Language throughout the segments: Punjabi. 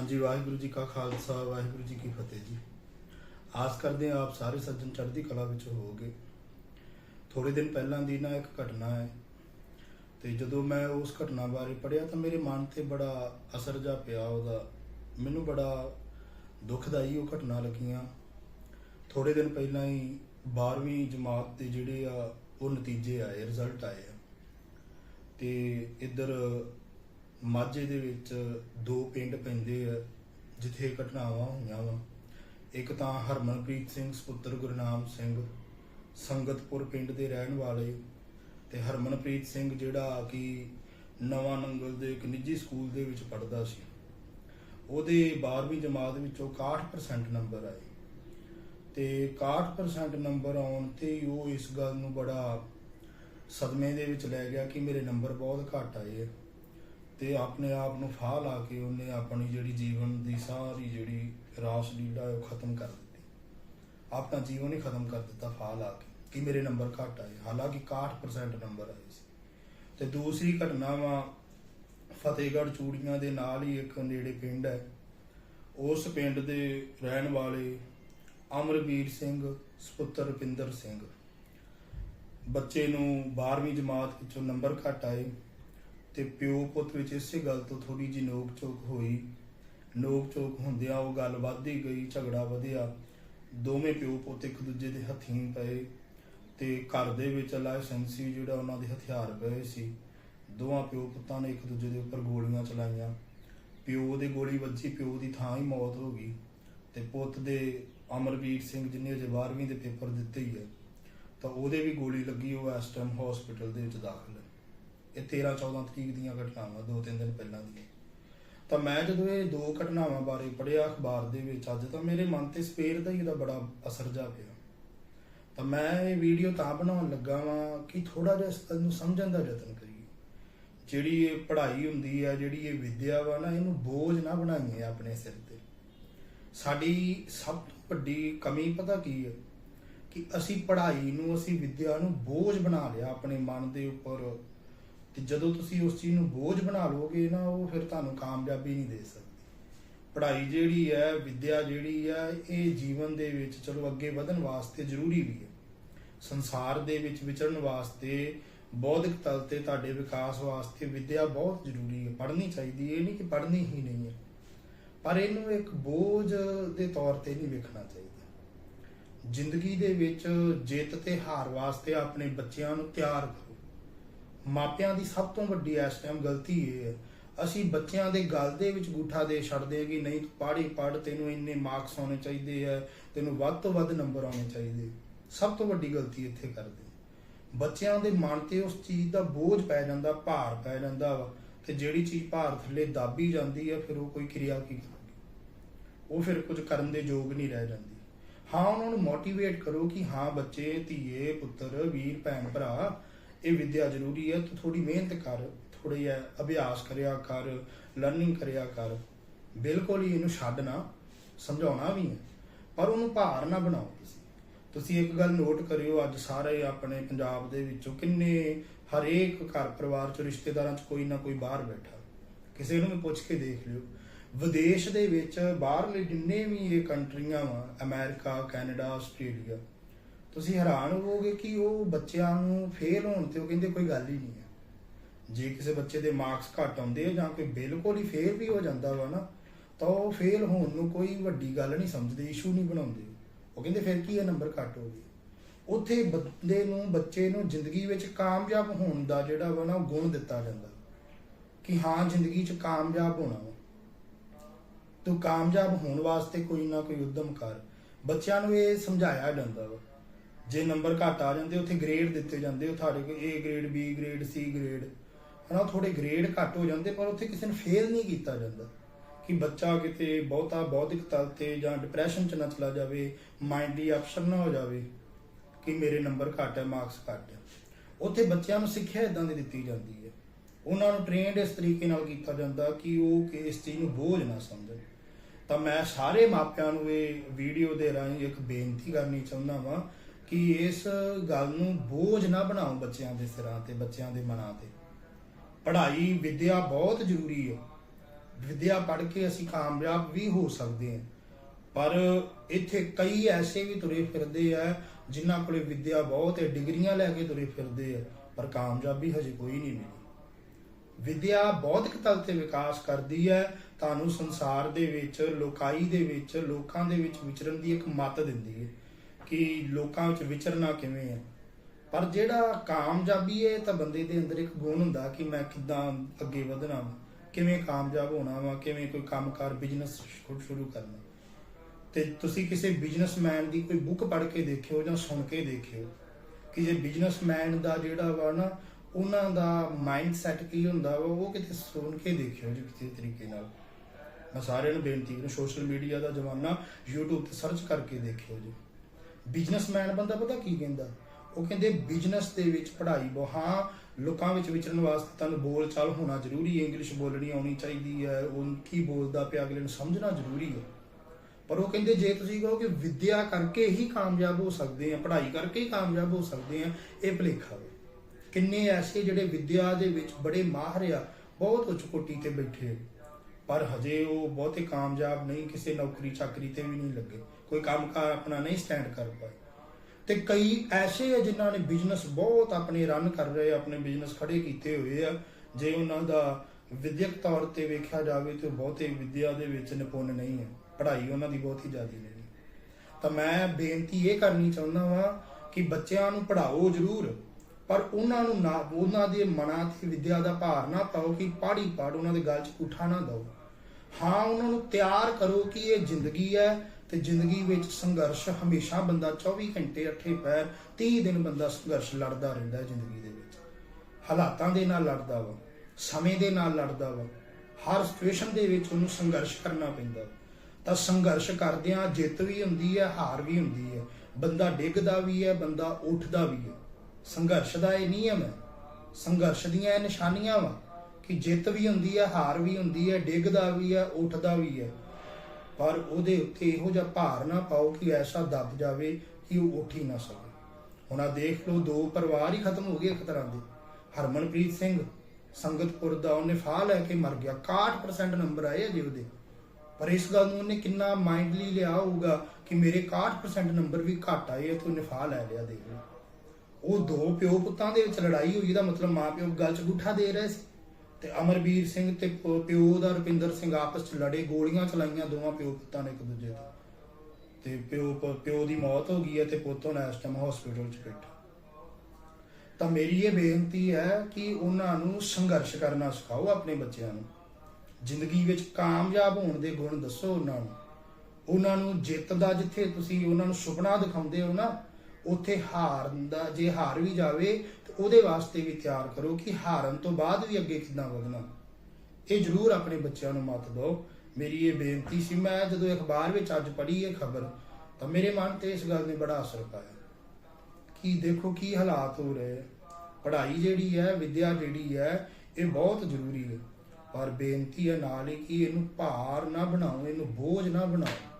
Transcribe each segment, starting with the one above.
ਹਾਂਜੀ, ਵਾਹਿਗੁਰੂ ਜੀ ਕਾ ਖਾਲਸਾ, ਵਾਹਿਗੁਰੂ ਜੀ ਕੀ ਫਤਿਹ ਜੀ। ਆਸ ਕਰਦੇ ਹਾਂ ਆਪ ਸਾਰੇ ਸੱਜਣ ਚੜ੍ਹਦੀ ਕਲਾ ਵਿੱਚ ਹੋਵੋਗੇ। ਥੋੜੇ ਦਿਨ ਪਹਿਲਾਂ ਦੀ ਨਾ ਇੱਕ ਘਟਨਾ ਹੈ ਤੇ ਜਦੋਂ ਮੈਂ ਉਸ ਘਟਨਾ ਬਾਰੇ ਪੜ੍ਹਿਆ ਤਾਂ ਮੇਰੇ ਮਨ ਤੇ ਬੜਾ ਅਸਰ ਜਾ ਪਿਆ ਉਹਦਾ। ਮੈਨੂੰ ਬੜਾ ਦੁਖਦਾਈ ਉਹ ਘਟਨਾ ਲੱਗੀਆਂ। ਥੋੜੇ ਦਿਨ ਪਹਿਲਾਂ ਹੀ 12ਵੀਂ ਜਮਾਤ ਦੇ ਜਿਹੜੇ ਆ, ਉਹ ਨਤੀਜੇ ਆਏ ਰਿਜ਼ਲਟ ਆਏ ਆ। ਤੇ ਇੱਧਰ ਮਾਝੇ ਦੇ ਵਿੱਚ ਦੋ ਪਿੰਡ ਪੈਂਦੇ ਆ, ਜਿੱਥੇ ਘਟਨਾਵਾਂ ਹੋਈਆਂ ਵਾ। ਇੱਕ ਤਾਂ ਹਰਮਨਪ੍ਰੀਤ ਸਿੰਘ ਸੁਪੁੱਤਰ ਗੁਰਨਾਮ ਸਿੰਘ, ਸੰਗਤਪੁਰ ਪਿੰਡ ਦੇ ਰਹਿਣ ਵਾਲੇ ਤੇ ਹਰਮਨਪ੍ਰੀਤ ਸਿੰਘ ਜਿਹੜਾ ਕਿ ਨਵਾਂ ਨੰਗਲ ਦੇ ਇੱਕ ਨਿੱਜੀ ਸਕੂਲ ਦੇ ਵਿੱਚ ਪੜ੍ਹਦਾ ਸੀ। ਉਹਦੇ 12ਵੀਂ ਜਮਾਤ ਵਿੱਚੋਂ 61% ਨੰਬਰ ਆਏ। ਤੇ 61% ਨੰਬਰ ਆਉਣ ਤੇ ਉਹ ਇਸ ਗੱਲ ਨੂੰ ਬੜਾ ਸਦਮੇ ਦੇ ਵਿੱਚ ਲੈ ਗਿਆ ਕਿ ਮੇਰੇ ਨੰਬਰ ਬਹੁਤ ਘੱਟ ਆਏ ਆ। ਤੇ ਆਪਣੇ ਆਪ ਨੂੰ ਫਾਹ ਲਾ ਕੇ ਉਹਨੇ ਆਪਣੀ ਜਿਹੜੀ ਜੀਵਨ ਦੀ ਸਾਰੀ ਜਿਹੜੀ ਰਾਸ ਲੀਲਾ ਹੈ ਉਹ ਖਤਮ ਕਰ ਦਿੱਤੀ। ਆਪਣਾ ਜੀਵਨ ਹੀ ਖਤਮ ਕਰ ਦਿੱਤਾ ਫਾਹ ਲਾ ਕੇ, ਕਿ ਮੇਰੇ ਨੰਬਰ ਘੱਟ ਆਏ। ਹਾਲਾਂਕਿ 61% ਨੰਬਰ ਆਏ ਸੀ। ਤੇ ਦੂਸਰੀ ਘਟਨਾ ਵਾ, ਫਤਿਹਗੜ੍ਹ ਚੂੜੀਆਂ ਦੇ ਨਾਲ ਹੀ ਇੱਕ ਨੇੜੇ ਪਿੰਡ ਹੈ। ਉਸ ਪਿੰਡ ਦੇ ਰਹਿਣ ਵਾਲੇ ਅਮਰਵੀਰ ਸਿੰਘ, ਸੁਪੁੱਤਰ ਰੁਪਿੰਦਰ ਸਿੰਘ। ਬੱਚੇ ਨੂੰ 12ਵੀਂ ਜਮਾਤ ਵਿੱਚੋਂ ਨੰਬਰ ਘੱਟ ਆਏ। ਤੇ ਪਿਓ ਪੁੱਤ ਵਿੱਚ ਇਸੇ ਗੱਲ ਤੋਂ ਥੋੜੀ ਜਿਹੀ ਨੋਕ ਝੋਕ ਹੋਈ। ਨੋਕ ਝੋਕ ਹੁੰਦਿਆਂ ਉਹ ਗੱਲ ਵੱਧਦੀ ਗਈ, ਝਗੜਾ ਵਧਿਆ। ਦੋਵੇਂ ਪਿਓ ਪੁੱਤ ਇੱਕ ਦੂਜੇ ਦੇ ਹੱਥੀਂ ਪਏ ਤੇ ਘਰ ਦੇ ਵਿੱਚ ਲਾਇਸੈਂਸੀ ਜਿਹੜਾ ਉਹਨਾਂ ਦੇ ਹਥਿਆਰ ਪਏ ਸੀ। ਦੋਵਾਂ ਪਿਓ ਪੁੱਤਾਂ ਨੇ ਇੱਕ ਦੂਜੇ ਦੇ ਉੱਪਰ ਗੋਲੀਆਂ ਚਲਾਈਆਂ। ਪਿਓ ਦੇ ਗੋਲੀ ਵੱਜੀ, ਪਿਓ ਦੀ ਥਾਂ ਹੀ ਮੌਤ ਹੋ ਗਈ ਤੇ ਪੁੱਤ ਦੇ ਅਮਰਵੀਰ ਸਿੰਘ ਜਿਹਨੇ ਅਜੇ 12ਵੀਂ ਦੇ ਪੇਪਰ ਦਿੱਤੇ ਹੀ ਹੈ ਤਾਂ ਉਹਦੇ ਵੀ ਗੋਲੀ ਲੱਗੀ ਉਹ ਇਸ ਟਾਈਮ ਹਸਪੀਟਲ ਦੇ ਵਿੱਚ ਦਾਖਲ। 13 14 ਤਰੀਕ ਦੀਆਂ ਘਟਨਾਵਾਂ, ਦੋ ਤਿੰਨ ਦਿਨ ਪਹਿਲਾਂ ਦੀਆਂ। ਤਾਂ ਮੈਂ ਜਦੋਂ ਇਹ ਦੋ ਘਟਨਾਵਾਂ ਬਾਰੇ ਪੜ੍ਹਿਆ ਅਖਬਾਰ ਦੇ ਵਿੱਚ ਅੱਜ, ਤਾਂ ਮੇਰੇ ਮਨ ਤੇ ਸਪੇਰ ਦਾ ਹੀ ਇਹਦਾ ਬੜਾ ਅਸਰ ਜਾ ਪਿਆ। ਤਾਂ ਮੈਂ ਇਹ ਵੀਡੀਓ ਤਾਂ ਬਣਾਉਣ ਲੱਗਾ ਵਾਂ ਕਿ ਥੋੜਾ ਜਿਹਾ ਇਸ ਨੂੰ ਸਮਝਣ ਦਾ ਯਤਨ ਕਰੀਏ। ਜਿਹੜੀ ਇਹ ਪੜ੍ਹਾਈ ਹੁੰਦੀ ਹੈ ਜਿਹੜੀ ਇਹ ਵਿਦਿਆ ਵਾ ਨਾ, ਇਹਨੂੰ ਬੋਝ ਨਾ ਬਣਾਈਏ ਆਪਣੇ ਸਿਰ ਤੇ। ਸਾਡੀ ਸਭ ਤੋਂ ਵੱਡੀ ਕਮੀ ਪਤਾ ਕੀ ਹੈ ਕਿ ਅਸੀਂ ਪੜ੍ਹਾਈ ਨੂੰ, ਅਸੀਂ ਵਿਦਿਆ ਨੂੰ ਬੋਝ ਬਣਾ ਲਿਆ ਆਪਣੇ ਮਨ ਦੇ ਉੱਪਰ। ਤੇ ਜਦੋਂ ਤੁਸੀਂ ਉਸ ਚੀਜ਼ ਨੂੰ ਬੋਝ ਬਣਾ ਲਓਗੇ ਨਾ, ਉਹ ਫਿਰ ਤੁਹਾਨੂੰ ਕਾਮਯਾਬੀ ਨਹੀਂ ਦੇ ਸਕਦੀ। ਪੜ੍ਹਾਈ ਜਿਹੜੀ ਹੈ, ਵਿੱਦਿਆ ਜਿਹੜੀ ਹੈ, ਇਹ ਜੀਵਨ ਦੇ ਵਿੱਚ ਚਲੋ ਅੱਗੇ ਵਧਣ ਵਾਸਤੇ ਜ਼ਰੂਰੀ ਵੀ ਹੈ। ਸੰਸਾਰ ਦੇ ਵਿੱਚ ਵਿਚਰਨ ਵਾਸਤੇ, ਬੌਧਿਕ ਤਲ ਤੇ ਤੁਹਾਡੇ ਵਿਕਾਸ ਵਾਸਤੇ ਵਿੱਦਿਆ ਬਹੁਤ ਜ਼ਰੂਰੀ ਹੈ। ਪੜ੍ਹਨੀ ਚਾਹੀਦੀ ਹੈ, ਇਹ ਨਹੀਂ ਕਿ ਪੜ੍ਹਨੀ ਹੀ ਨਹੀਂ ਹੈ। ਪਰ ਇਹਨੂੰ ਇੱਕ ਬੋਝ ਦੇ ਤੌਰ ਤੇ ਨਹੀਂ ਵੇਖਣਾ ਚਾਹੀਦਾ। ਜ਼ਿੰਦਗੀ ਦੇ ਵਿੱਚ ਜਿੱਤ ਤੇ ਹਾਰ ਵਾਸਤੇ ਆਪਣੇ ਬੱਚਿਆਂ ਨੂੰ ਤਿਆਰ ਕਰੋ। ਮਾਪਿਆਂ ਦੀ ਸਭ ਤੋਂ ਵੱਡੀ ਇਸ ਟਾਈਮ ਗਲਤੀ ਇਹ ਹੈ। ਅਸੀਂ ਬੱਚਿਆਂ ਦੇ ਗਲ ਦੇ ਵਿੱਚ ਗੂਠਾ ਦੇ ਛੱਡਦੇ ਹਾਂ ਕਿ ਨਹੀਂ ਤੂੰ ਪੜ੍ਹ ਹੀ ਪੜ੍ਹ, ਤੈਨੂੰ ਇੰਨੇ ਮਾਰਕਸ ਆਉਣੇ ਚਾਹੀਦੇ ਆ, ਤੈਨੂੰ ਵੱਧ ਤੋਂ ਵੱਧ ਨੰਬਰ ਆਉਣੇ ਚਾਹੀਦੇ। ਸਭ ਤੋਂ ਵੱਡੀ ਗਲਤੀ ਇੱਥੇ ਕਰਦੇ ਬੱਚਿਆਂ ਦੇ ਮਨ ਤੇ ਉਸ ਚੀਜ਼ ਦਾ ਬੋਝ ਪੈ ਜਾਂਦਾ, ਭਾਰ ਪੈ ਜਾਂਦਾ ਵਾ, ਤੇ ਜਿਹੜੀ ਚੀਜ਼ ਭਾਰ ਥੱਲੇ ਦਾਬੀ ਜਾਂਦੀ ਆ, ਫਿਰ ਉਹ ਕੋਈ ਕਿਰਿਆ ਕੀ ਕਰੂਗੀ? ਉਹ ਫਿਰ ਕੁਝ ਕਰਨ ਦੇ ਯੋਗ ਨਹੀਂ ਰਹਿ ਜਾਂਦੀ। ਹਾਂ, ਉਹਨਾਂ ਨੂੰ ਮੋਟੀਵੇਟ ਕਰੋ ਕਿ ਹਾਂ ਬੱਚੇ, ਧੀਏ, ਪੁੱਤਰ, ਵੀਰ, ਭੈਣ, ਭਰਾ ਇਹ ਵਿਦਿਆ ਜ਼ਰੂਰੀ ਹੈ, ਤੂੰ ਥੋੜੀ ਮਿਹਨਤ ਕਰ ਥੋੜੀ ਜਿਹਾ ਅਭਿਆਸ ਕਰਿਆ ਕਰ ਲਰਨਿੰਗ ਕਰਿਆ ਕਰ। ਬਿਲਕੁਲ ਹੀ ਇਹਨੂੰ ਛੱਡਣਾ ਸਮਝਾਉਣਾ ਵੀ ਹੈ, ਪਰ ਉਹਨੂੰ ਭਾਰ ਨਾ ਬਣਾਓ ਤੁਸੀਂ। ਤੁਸੀਂ ਇੱਕ ਗੱਲ ਨੋਟ ਕਰਿਓ, ਅੱਜ ਸਾਰੇ ਆਪਣੇ ਪੰਜਾਬ ਦੇ ਵਿੱਚੋਂ ਕਿੰਨੇ ਹਰੇਕ ਘਰ ਪਰਿਵਾਰ ਚ ਰਿਸ਼ਤੇਦਾਰਾਂ ਚ ਕੋਈ ਨਾ ਕੋਈ ਬਾਹਰ ਬੈਠਾ। ਕਿਸੇ ਨੂੰ ਵੀ ਪੁੱਛ ਕੇ ਦੇਖ ਲਿਓ। ਵਿਦੇਸ਼ ਦੇ ਵਿੱਚ ਬਾਹਰਲੇ ਜਿੰਨੇ ਵੀ ਇਹ ਕੰਟਰੀਆਂ ਵਾ, ਅਮਰੀਕਾ, ਕੈਨੇਡਾ, ਆਸਟ੍ਰੇਲੀਆ ਤੁਸੀਂ ਹੈਰਾਨ ਹੋਵੋਗੇ ਕਿ ਉਹ ਬੱਚਿਆਂ ਨੂੰ ਫੇਲ ਹੋਣ ਤੇ ਉਹ ਕਹਿੰਦੇ ਕੋਈ ਗੱਲ ਹੀ ਨਹੀਂ ਹੈ। ਜੇ ਕਿਸੇ ਬੱਚੇ ਦੇ ਮਾਰਕਸ ਘੱਟ ਆਉਂਦੇ ਆ ਜਾਂ ਕੋਈ ਬਿਲਕੁਲ ਹੀ ਫੇਲ ਵੀ ਹੋ ਜਾਂਦਾ ਵਾ ਨਾ, ਤਾਂ ਉਹ ਫੇਲ ਹੋਣ ਨੂੰ ਕੋਈ ਵੱਡੀ ਗੱਲ ਨਹੀਂ ਸਮਝਦੇ ਇਸ਼ੂ ਨਹੀਂ ਬਣਾਉਂਦੇ। ਉਹ ਕਹਿੰਦੇ ਫਿਰ ਕੀ ਹੈ ਨੰਬਰ ਘੱਟ ਹੋ ਗਏ। ਉੱਥੇ ਬੰਦੇ ਨੂੰ, ਬੱਚੇ ਨੂੰ ਜ਼ਿੰਦਗੀ ਵਿੱਚ ਕਾਮਯਾਬ ਹੋਣ ਦਾ ਜਿਹੜਾ ਵਾ ਨਾ, ਉਹ ਗੁਣ ਦਿੱਤਾ ਜਾਂਦਾ। ਕਿ ਹਾਂ, ਜ਼ਿੰਦਗੀ 'ਚ ਕਾਮਯਾਬ ਹੋਣਾ ਵਾ। ਤੂੰ ਕਾਮਯਾਬ ਹੋਣ ਵਾਸਤੇ ਕੋਈ ਨਾ ਕੋਈ ਉਦਮ ਕਰ। ਬੱਚਿਆਂ ਨੂੰ ਇਹ ਸਮਝਾਇਆ ਜਾਂਦਾ ਵਾ। ਜੇ ਨੰਬਰ ਘੱਟ ਆ ਜਾਂਦੇ, ਉੱਥੇ ਗ੍ਰੇਡ ਦਿੱਤੇ ਜਾਂਦੇ ਉਹ ਤੁਹਾਡੇ ਕੋਲ, A grade B grade C grade ਹਨਾ, ਥੋੜੇ ਗ੍ਰੇਡ ਘੱਟ ਹੋ ਜਾਂਦੇ, ਪਰ ਉੱਥੇ ਕਿਸੇ ਨੂੰ ਫੇਲ ਨਹੀਂ ਕੀਤਾ ਜਾਂਦਾ। ਕਿ ਬੱਚਾ ਕਿਤੇ ਬਹੁਤਾ ਬੌਧਿਕ ਤਲ ਤੇ ਜਾਂ ਡਿਪਰੈਸ਼ਨ ਚ ਨਾ ਚਲਾ ਜਾਵੇ ਮਾਈਂਡਲੀ ਅਪਸਰ ਨਾ ਹੋ ਜਾਵੇ, ਕਿ ਮੇਰੇ ਨੰਬਰ ਘੱਟ ਹੈ ਮਾਰਕਸ ਘੱਟ ਹੈ ਉੱਥੇ ਬੱਚਿਆਂ ਨੂੰ ਸਿੱਖਿਆ ਇਦਾਂ ਦੀ ਦਿੱਤੀ ਜਾਂਦੀ ਹੈ। ਉਹਨਾਂ ਨੂੰ ਟ੍ਰੇਨਡ ਇਸ ਤਰੀਕੇ ਨਾਲ ਕੀਤਾ ਜਾਂਦਾ ਕਿ ਉਹ ਕਿ ਇਸ ਚੀਜ਼ ਨੂੰ ਬੋਝ ਨਾ ਸਮਝਣ। ਤਾਂ ਮੈਂ ਸਾਰੇ ਮਾਪਿਆਂ ਨੂੰ ਇਹ ਵੀਡੀਓ ਦੇ ਰਾਹੀਂ ਇੱਕ ਬੇਨਤੀ ਕਰਨੀ ਚਾਹੁੰਦਾ ਵਾਂ ਕਿ ਇਸ ਗੱਲ ਨੂੰ ਬੋਝ ਨਾ ਬਣਾਓ ਬੱਚਿਆਂ ਦੇ ਸਿਰਾਂ ਤੇ, ਬੱਚਿਆਂ ਦੇ ਮਨਾਂ ਤੇ। ਪੜ੍ਹਾਈ, ਵਿਦਿਆ ਬਹੁਤ ਜ਼ਰੂਰੀ ਹੈ। ਵਿਦਿਆ ਪੜ੍ਹ ਕੇ ਅਸੀਂ ਕਾਮਯਾਬ ਵੀ ਹੋ ਸਕਦੇ ਹਾਂ। ਪਰ ਇੱਥੇ ਕਈ ਐਸੇ ਵੀ ਤੁਰੇ ਫਿਰਦੇ ਆ, ਜਿਨ੍ਹਾਂ ਕੋਲੇ ਵਿਦਿਆ ਬਹੁਤ ਹੈ, ਡਿਗਰੀਆਂ ਲੈ ਕੇ ਤੁਰੇ ਫਿਰਦੇ ਆ, ਪਰ ਕਾਮਯਾਬੀ ਹਜੇ ਕੋਈ ਨਹੀਂ ਮਿਲੀ। ਵਿਦਿਆ ਬੌਧਿਕ ਤਲ ਤੇ ਵਿਕਾਸ ਕਰਦੀ ਹੈ। ਤੁਹਾਨੂੰ ਸੰਸਾਰ ਦੇ ਵਿੱਚ, ਲੋਕਾਈ ਦੇ ਵਿੱਚ, ਲੋਕਾਂ ਦੇ ਵਿੱਚ ਵਿਚਰਨ ਦੀ ਇੱਕ ਮੱਤ ਦਿੰਦੀ ਹੈ। ਕਿ ਲੋਕਾਂ ਵਿੱਚ ਵਿਚਰਨਾ ਕਿਵੇਂ ਹੈ? ਪਰ ਜਿਹੜਾ ਕਾਮਯਾਬੀ ਹੈ ਤਾਂ ਬੰਦੇ ਦੇ ਅੰਦਰ ਇੱਕ ਗੁਣ ਹੁੰਦਾ ਕਿ ਮੈਂ ਕਿੱਦਾਂ ਅੱਗੇ ਵਧਣਾ ਕਿਵੇਂ ਕਾਮਯਾਬ ਹੋਣਾ ਵਾ, ਕਿਵੇਂ ਕੋਈ ਕੰਮਕਾਰ ਬਿਜ਼ਨਸ ਸ਼ੁਰੂ ਕਰਨਾ। ਤੇ ਤੁਸੀਂ ਕਿਸੇ ਬਿਜ਼ਨਸਮੈਨ ਦੀ ਕੋਈ ਬੁੱਕ ਪੜ੍ਹ ਕੇ ਦੇਖਿਓ ਜਾਂ ਸੁਣ ਕੇ ਦੇਖਿਓ ਕਿ ਜੇ ਬਿਜ਼ਨਸਮੈਨ ਦਾ ਜਿਹੜਾ ਵਾ ਨਾ, ਉਹਨਾਂ ਦਾ ਮਾਈਂਡ ਸੈਟ ਕੀ ਹੁੰਦਾ ਵਾ, ਉਹ ਕਿਤੇ ਸੁਣ ਕੇ ਦੇਖਿਓ ਜੀ ਕਿਸੇ ਤਰੀਕੇ ਨਾਲ। ਮੈਂ ਸਾਰਿਆਂ ਨੂੰ ਬੇਨਤੀ ਕਰਾਂ, ਸੋਸ਼ਲ ਮੀਡੀਆ ਦਾ ਜ਼ਮਾਨਾ YouTube ਤੇ ਸਰਚ ਕਰਕੇ ਦੇਖਿਓ ਜੀ। ਬਿਜ਼ਨਸਮੈਨ ਬੰਦਾ ਪਤਾ ਕੀ ਕਹਿੰਦਾ? ਉਹ ਕਹਿੰਦੇ, ਬਿਜ਼ਨਸ ਦੇ ਵਿੱਚ ਪੜ੍ਹਾਈ ਬਹੁਤ ਹਾਂ, ਲੋਕਾਂ ਵਿੱਚ ਵਿਚਰਨ ਵਾਸਤੇ ਤੁਹਾਨੂੰ ਬੋਲ ਚਾਲ ਹੋਣਾ ਜ਼ਰੂਰੀ ਹੈ, ਇੰਗਲਿਸ਼ ਬੋਲਣੀ ਆਉਣੀ ਚਾਹੀਦੀ ਹੈ, ਉਹ ਕੀ ਬੋਲਦਾ ਪਿਆ ਅਗਲੇ ਨੂੰ ਸਮਝਣਾ ਜ਼ਰੂਰੀ ਹੈ। ਪਰ ਉਹ ਕਹਿੰਦੇ, ਜੇ ਤੁਸੀਂ ਕਹੋ ਕਿ ਵਿਦਿਆ ਕਰਕੇ ਹੀ ਕਾਮਯਾਬ ਹੋ ਸਕਦੇ ਆ, ਪੜ੍ਹਾਈ ਕਰਕੇ ਹੀ ਕਾਮਯਾਬ ਹੋ ਸਕਦੇ ਆ, ਇਹ ਭੁਲੇਖਾ ਵਾ ਕਿੰਨੇ ਐਸੇ ਜਿਹੜੇ ਵਿਦਿਆ ਦੇ ਵਿੱਚ ਬੜੇ ਮਾਹਰ ਆ, ਬਹੁਤ ਉੱਚ ਕੋਟੀ ਤੇ ਬੈਠੇ ਪਰ ਹਜੇ ਉਹ ਬਹੁਤੇ ਕਾਮਯਾਬ ਨਹੀਂ, ਕਿਸੇ ਨੌਕਰੀ ਚਾਕਰੀ ਤੇ ਵੀ ਨਹੀਂ ਲੱਗੇ। ਕੋਈ ਕੰਮ ਕੰਮਕਾਰ ਆਪਣਾ ਨਹੀਂ ਸਟੈਂਡ ਕਰ ਪਾਏ। ਤੇ ਕਈ ਐਸੇ ਆ ਜਿਨ੍ਹਾਂ ਨੇ ਬਿਜ਼ਨਸ ਬਹੁਤ ਆਪਣੇ ਰਨ ਕਰ ਰਹੇ ਆਪਣੇ ਬਿਜ਼ਨਸ ਖੜੇ ਕੀਤੇ ਹੋਏ ਆ। ਜੇ ਉਹਨਾਂ ਦਾ ਵਿਦਿਅਕ ਤੌਰ ਤੇ ਵੇਖਿਆ ਜਾਵੇ ਤੇ ਬਹੁਤੇ ਵਿਦਿਆ ਦੇ ਵਿੱਚ ਨਿਪੁੰਨ ਨਹੀਂ ਹੈ। ਪੜ੍ਹਾਈ ਉਹਨਾਂ ਦੀ ਬਹੁਤ ਹੀ ਜ਼ਿਆਦਾ ਨਹੀਂ ਤਾਂ ਮੈਂ ਬੇਨਤੀ ਇਹ ਕਰਨੀ ਚਾਹੁੰਦਾ ਵਾਂ ਕਿ ਬੱਚਿਆਂ ਨੂੰ ਪੜ੍ਹਾਓ ਜ਼ਰੂਰ, ਪਰ ਉਹਨਾਂ ਨੂੰ ਨਾ, ਉਹਨਾਂ ਦੇ ਮਨਾਂ ਤੇ ਵਿਦਿਆ ਦਾ ਭਾਰ ਨਾ ਪਾਓ ਕਿ ਪਾੜੀ ਪਾੜ ਉਹਨਾਂ ਦੇ ਗਲ 'ਚ ਉਠਾ ਨਾ ਦਿਓ। ਹਾਂ, ਉਹਨਾਂ ਨੂੰ ਤਿਆਰ ਕਰੋ ਕਿ ਇਹ ਜ਼ਿੰਦਗੀ ਹੈ ਤੇ ਜ਼ਿੰਦਗੀ ਵਿੱਚ ਸੰਘਰਸ਼ ਹਮੇਸ਼ਾ ਬੰਦਾ 24 ਘੰਟੇ ਅੱਠੇ ਪੈਰ 30 ਦਿਨ ਬੰਦਾ ਸੰਘਰਸ਼ ਲੜਦਾ ਰਹਿੰਦਾ ਜ਼ਿੰਦਗੀ ਦੇ ਵਿੱਚ। ਹਾਲਾਤਾਂ ਦੇ ਨਾਲ ਲੜਦਾ ਵਾ, ਸਮੇਂ ਦੇ ਨਾਲ ਲੜਦਾ ਵਾ, ਹਰ ਸਿਚੁਏਸ਼ਨ ਦੇ ਵਿੱਚ ਉਹਨੂੰ ਸੰਘਰਸ਼ ਕਰਨਾ ਪੈਂਦਾ। ਤਾਂ ਸੰਘਰਸ਼ ਕਰਦਿਆਂ ਜਿੱਤ ਵੀ ਹੁੰਦੀ ਹੈ, ਹਾਰ ਵੀ ਹੁੰਦੀ ਹੈ। ਬੰਦਾ ਡਿੱਗਦਾ ਵੀ ਹੈ, ਬੰਦਾ ਉੱਠਦਾ ਵੀ ਹੈ। ਸੰਘਰਸ਼ ਦਾ ਇਹ ਨਿਯਮ ਹੈ। ਸੰਘਰਸ਼ ਦੀਆਂ ਇਹ ਨਿਸ਼ਾਨੀਆਂ ਵਾ ਕਿ ਜਿੱਤ ਵੀ ਹੁੰਦੀ ਹੈ, ਹਾਰ ਵੀ ਹੁੰਦੀ ਹੈ, ਡਿੱਗਦਾ ਵੀ ਹੈ, ਉੱਠਦਾ ਵੀ ਹੈ। ਪਰ ਉਹਦੇ ਉੱਤੇ ਇਹੋ ਜਿਹਾ ਭਾਰ ਨਾ ਪਾਓ ਕਿ ਐਸਾ ਦੱਬ ਜਾਵੇ ਕਿ ਉਹ ਉੱਠ ਹੀ ਨਾ ਸਕੇ। ਹੁਣ ਆ ਦੇਖ ਲਓ, ਦੋ ਪਰਿਵਾਰ ਹੀ ਖਤਮ ਹੋ ਗਏ ਇੱਕ ਤਰ੍ਹਾਂ ਦੇ। ਹਰਮਨਪ੍ਰੀਤ ਸਿੰਘ ਸੰਗਤਪੁਰ ਦਾ ਉਹਨੇ ਫਾਹ ਲੈ ਕੇ ਮਰ ਗਿਆ। 61% ਨੰਬਰ ਆਏ ਅਜੇ ਉਹਦੇ। ਪਰ ਇਸ ਗੱਲ ਨੂੰ ਉਹਨੇ ਕਿੰਨਾ ਮਾਈਂਡਲੀ ਲਿਆ ਹੋਊਗਾ ਕਿ ਮੇਰੇ 61% ਨੰਬਰ ਵੀ ਘੱਟ ਆਏ ਆ ਤੇ ਉਹਨੇ ਫਾਹ ਲੈ ਲਿਆ ਦੇਖ ਲਓ। ਉਹ ਦੋ ਪਿਓ ਪੁੱਤਾਂ ਦੇ ਵਿੱਚ ਲੜਾਈ ਹੋਈ ਦਾ ਮਤਲਬ ਮਾਂ ਪਿਓ ਗੱਲ 'ਚ ਗੁੱਠਾ ਦੇ ਰਹੇ ਸੀ। ਤੇ ਅਮਰਵੀਰ ਸਿੰਘ ਤੇ ਪਿਓ ਦਾ ਰੁਪਿੰਦਰ ਸਿੰਘ ਆਪਸ 'ਚ ਲੜੇ, ਗੋਲੀਆਂ ਚਲਾਈਆਂ, ਦੋਵਾਂ ਪਿਓ ਪੁੱਤਾਂ ਨੇ ਇੱਕ ਦੂਜੇ ਤੇ। ਤੇ ਪਿਓ ਪਿਓ ਦੀ ਮੌਤ ਹੋ ਗਈ ਹੈ ਤੇ ਪੁੱਤ ਹੁਣ ਇਸ ਟਾਈਮ ਹਸਪੀਟਲ 'ਚ ਬੈਠਾ। ਤਾਂ ਮੇਰੀ ਇਹ ਬੇਨਤੀ ਹੈ ਕਿ ਉਹਨਾਂ ਨੂੰ ਸੰਘਰਸ਼ ਕਰਨਾ ਸਿਖਾਓ ਆਪਣੇ ਬੱਚਿਆਂ ਨੂੰ। ਜ਼ਿੰਦਗੀ ਵਿੱਚ ਕਾਮਯਾਬ ਹੋਣ ਦੇ ਗੁਣ ਦੱਸੋ ਉਹਨਾਂ ਨੂੰ। ਉਹਨਾਂ ਨੂੰ ਜਿੱਤ ਦਾ ਜਿੱਥੇ ਤੁਸੀਂ, ਉਹਨਾਂ ਨੂੰ ਸੁਪਨਾ ਦਿਖਾਉਂਦੇ ਹੋ ਨਾ ਉੱਥੇ ਹਾਰਨ ਦਾ, ਜੇ ਹਾਰ ਵੀ ਜਾਵੇ, ਤੇ ਉਹਦੇ ਵਾਸਤੇ ਵੀ ਤਿਆਰ ਕਰੋ ਕਿ ਹਾਰਨ ਤੋਂ ਬਾਅਦ ਵੀ ਅੱਗੇ ਕਿੱਦਾਂ ਵਧਣਾ। ਇਹ ਜ਼ਰੂਰ ਆਪਣੇ ਬੱਚਿਆਂ ਨੂੰ ਮਤ ਦਿਓ। ਮੇਰੀ ਇਹ ਬੇਨਤੀ ਸੀ, ਮੈਂ ਜਦੋਂ ਅਖਬਾਰ ਵਿੱਚ ਅੱਜ ਪੜ੍ਹੀ ਇਹ ਖਬਰ, ਤਾਂ ਮੇਰੇ ਮਨ ਤੇ ਇਸ ਗੱਲ ਨੇ ਬੜਾ ਅਸਰ ਪਾਇਆ। ਕਿ ਦੇਖੋ ਕੀ ਹਾਲਾਤ ਹੋ ਰਹੇ ਆ। ਪੜ੍ਹਾਈ ਜਿਹੜੀ ਹੈ, ਵਿਦਿਆ ਜਿਹੜੀ ਹੈ, ਇਹ ਬਹੁਤ ਜ਼ਰੂਰੀ ਹੈ। ਪਰ ਬੇਨਤੀ ਹੈ ਨਾਲ ਹੀ ਕਿ ਇਹਨੂੰ ਭਾਰ ਨਾ ਬਣਾਓ, ਇਹਨੂੰ ਬੋਝ ਨਾ ਬਣਾਓ।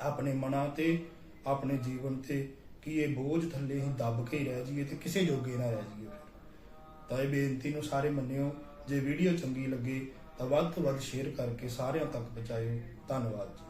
ਆਪਣੇ ਮਨਾਂ ਤੇ, ਆਪਣੇ ਜੀਵਨ ਤੇ ਕਿ ਇਹ ਬੋਝ ਥੱਲੇ ਹੀ ਦੱਬ ਕੇ ਰਹਿ ਜਾਈਏ ਤੇ ਕਿਸੇ ਜੋਗੇ ਨਾ ਰਹਿ ਜਾਈਏ ਫਿਰ। ਤਾਂ ਇਹ ਬੇਨਤੀ ਨੂੰ ਸਾਰੇ ਮੰਨਿਓ, ਜੇ ਵੀਡੀਓ ਚੰਗੀ ਲੱਗੇ ਤਾਂ ਵੱਧ ਤੋਂ ਵੱਧ ਸ਼ੇਅਰ ਕਰਕੇ ਸਾਰਿਆਂ ਤੱਕ ਪਹੁੰਚਾਇਓ ਧੰਨਵਾਦ ਜੀ